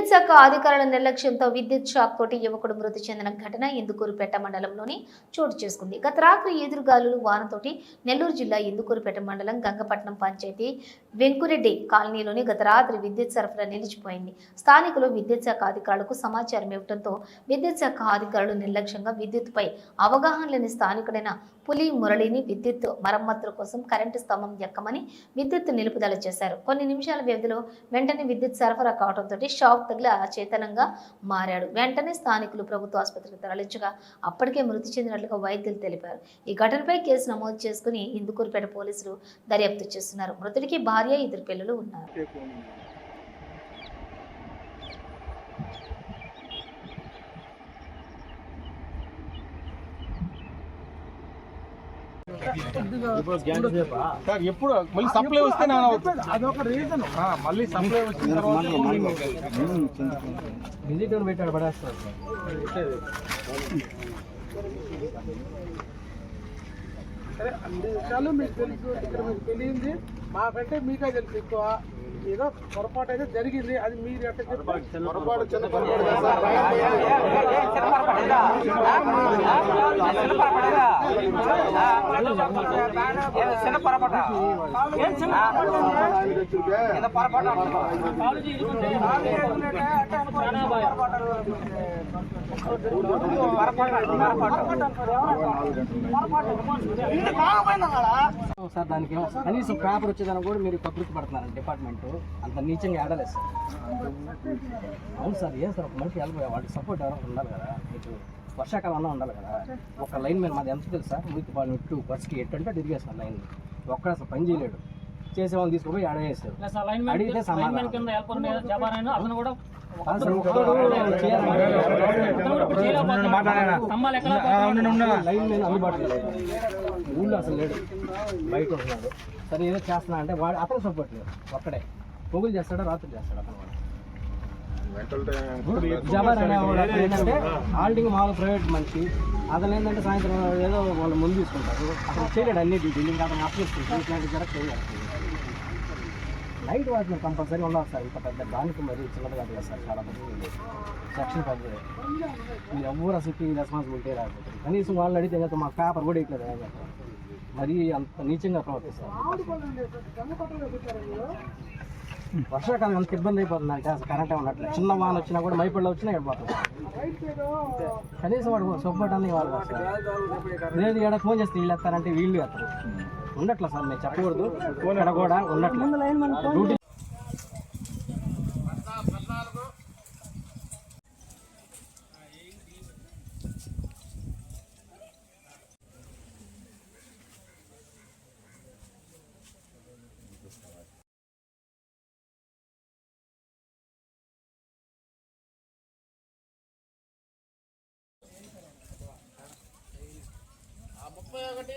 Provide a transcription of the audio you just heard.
విద్యుత్ శాఖ అధికారుల నిర్లక్ష్యంతో విద్యుత్ షాక్ తోటి యువకుడు మృతి చెందిన ఘటన ఇందుకూరుపేట మండలంలోని చోటు చేసుకుంది. గత రాత్రి ఎదురుగాలులు వానతోటి నెల్లూరు జిల్లా ఇందుకూరుపేట మండలం గంగపట్నం పంచాయతీ వెంకురెడ్డి కాలనీలోని గత రాత్రి విద్యుత్ సరఫరా నిలిచిపోయింది. స్థానికులు విద్యుత్ శాఖ అధికారులకు సమాచారం ఇవ్వడంతో విద్యుత్ శాఖ అధికారులు నిర్లక్ష్యంగా విద్యుత్పై అవగాహన లేని స్థానికుడైన పులి మురళిని విద్యుత్ మరమ్మతుల కోసం కరెంటు స్తంభం ఎక్కమని విద్యుత్ నిలుపుదల చేశారు. కొన్ని నిమిషాల వ్యవధిలో వెంటనే విద్యుత్ సరఫరా కావడంతో షాక్ తగిలి అచేతనంగా మారాడు. వెంటనే స్థానికులు ప్రభుత్వ ఆసుపత్రికి తరలించగా అప్పటికే మృతి చెందినట్లుగా వైద్యులు తెలిపారు. ఈ ఘటనపై కేసు నమోదు చేసుకుని ఇందుకూరుపేట పోలీసులు దర్యాప్తు చేస్తున్నారు. మృతుడికి భార్య ఇద్దరు పిల్లలు ఉన్నారు. సార్ ఎప్పుడు? మళ్ళీ సప్లై వస్తే నా అదొక రీజన్ ఆ, మళ్ళీ సప్లై వచ్చిన తర్వాత విజిటర్ పెట్టాడు పడేస్తారు. సరే అన్ని విషయాలు మీకు తెలుసు ఇక్కడ మీకు తెలియంది. మాకంటే మీకే తెలుసు ఎక్కువ. ఏదో పొరపాటు అయితే జరిగింది అది మీరు ఎట్లా చెప్పారు? పొరపాటు చిన్న పొరపాటు సార్ దానికి కనీసం పేపర్ వచ్చేదానికి కూడా మీరు కబృతి పడుతున్నారు డిపార్ట్మెంట్ అంత నీచంగా ఆడలేదు సార్. అవును సార్ ఏం సార్ ఒక మనిషి వెళ్ళిపోయా వాడికి సపోర్ట్ ఎవరైనా ఉండాలి కదా మీకు వర్షాకాలం అన్నా ఉండాలి కదా. ఒక లైన్ మీద మాది ఎంత తెలుసా? మీకు వాళ్ళు ఇటు బస్కి ఎట్టు అంటే తిరిగేస్తాను లైన్. ఒక్కడ అసలు పని చేయలేడు. చేసేవాళ్ళని తీసుకుపోయి అడిగితే సమాధానం. ఎక్కడ లైన్ మీద అందుబాటులో లేదు ఊళ్ళో అసలు లేడు. బయట ఉంటున్నాడు సరే ఏదో చేస్తున్నా అంటే వాడు అతను సపోర్ట్ లేదు. ఒక్కడే. పొగులు చేస్తాడా? రాత్రి చేస్తాడు? అతను వాడు జబార్ అనేవాడు అతను ఏంటంటే ఆల్టింగ్ మామూలు ప్రైవేట్ మనిషి అతను ఏంటంటే సాయంత్రం ఏదో వాళ్ళు ముందు తీసుకుంటారు. అతను చేయలేడు అన్ని డ్యూటీలు ఇంకా అతను అప్పించుకుంటారు ఇట్లాంటి జరగ చేయాలి. నైట్ వాటిని కంపల్సరీ ఉండాలి సార్. ఇంత పెద్ద దానికి మరి చిన్నది కాదు కదా సార్. చాలా పెద్ద సెక్షన్ పెద్దది మీరు ఎవరు అసలు రెస్పాన్సిబిలిటీ రాకపోతే. కనీసం వాళ్ళు అడిగితే మాకు పేపర్ కూడా ఇట్లేదు మరి అంత నీచంగా ప్రవర్తిస్తారు. వర్షాకాలం ఎంత ఇబ్బంది అయిపోతుంది అంటే అసలు కరెంట్ ఉండట్లేదు. చిన్న వాన వచ్చినా కూడా మైపడిలో వచ్చినా వెళ్ళిపోతుంది కనీసం వాడు సపోర్ట్ అన్ని వాళ్ళు లేదు ఇక్కడ ఫోన్ చేస్తే వీళ్ళు ఎత్తారంటే వీళ్ళు ఎత్తారు. ఉండట్లే సార్ మీరు చెప్పకూడదు. ఇక్కడ కూడా ఉండట్లేదు ఒకటి